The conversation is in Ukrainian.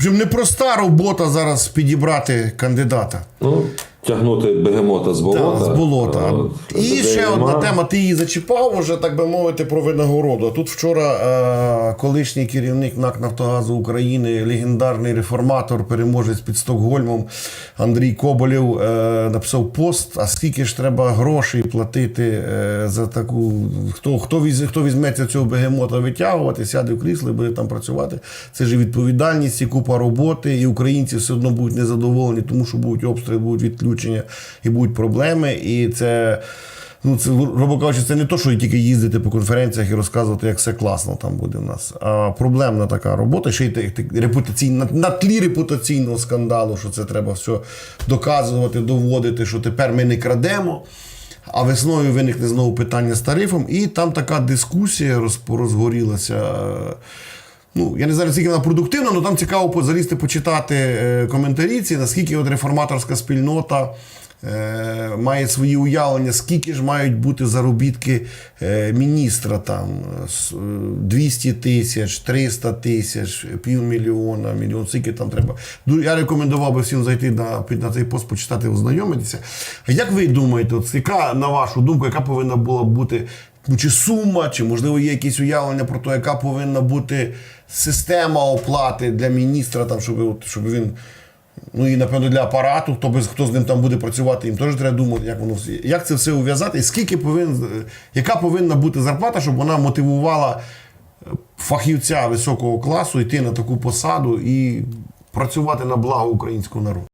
общем, непроста робота зараз підібрати кандидата. Ну, тягнути бегемота з болота. Так, з болота. Е, І ще нема. одна тема, ти її зачіпав, уже, так би мовити, про винагороду. А Тут вчора е, колишній керівник НАК Нафтогазу України, легендарний реформатор, переможець під Стокгольмом Андрій Коболєв е, написав пост: а скільки ж треба грошей платити е, за таку. Хто, хто, віз, хто візьметься цього бегемота витягувати, сяде в крісло і буде там працювати. Це ж і відповідальність, і купа роботи, і українці все одно будуть незадоволені, тому що будуть обстріли, будуть відключення і будуть проблеми. І це. Ну, це, грубо кажучи, це не то, що тільки їздити по конференціях і розказувати, як все класно там буде в нас. А проблемна така робота, ще й репутаційна, на тлі репутаційного скандалу, що це треба все доказувати, доводити, що тепер ми не крадемо. А весною виникне знову питання з тарифом, і там така дискусія розгорілася. Ну, я не знаю, наскільки вона продуктивна, але там цікаво залізти почитати е, коментарі ці, наскільки от реформаторська спільнота має свої уявлення, скільки ж мають бути заробітки е, міністра там е, с- е, 200 тисяч, 300 тисяч, півмільйона, мільйон, скільки там треба. Я рекомендував би всім зайти на, на цей пост, почитати, ознайомитися. А як ви думаєте, от яка, на вашу думку, яка повинна була бути Ну, чи сума, чи можливо є якісь уявлення про те, яка повинна бути система оплати для міністра, там, щоб, щоб він. Ну і напевно для апарату, хто без хто з ним там буде працювати, їм теж треба думати, як воно все- як це все ув'язати, і скільки повинен, яка повинна бути зарплата, щоб вона мотивувала е, фахівця високого класу йти на таку посаду і працювати на благо українського народу.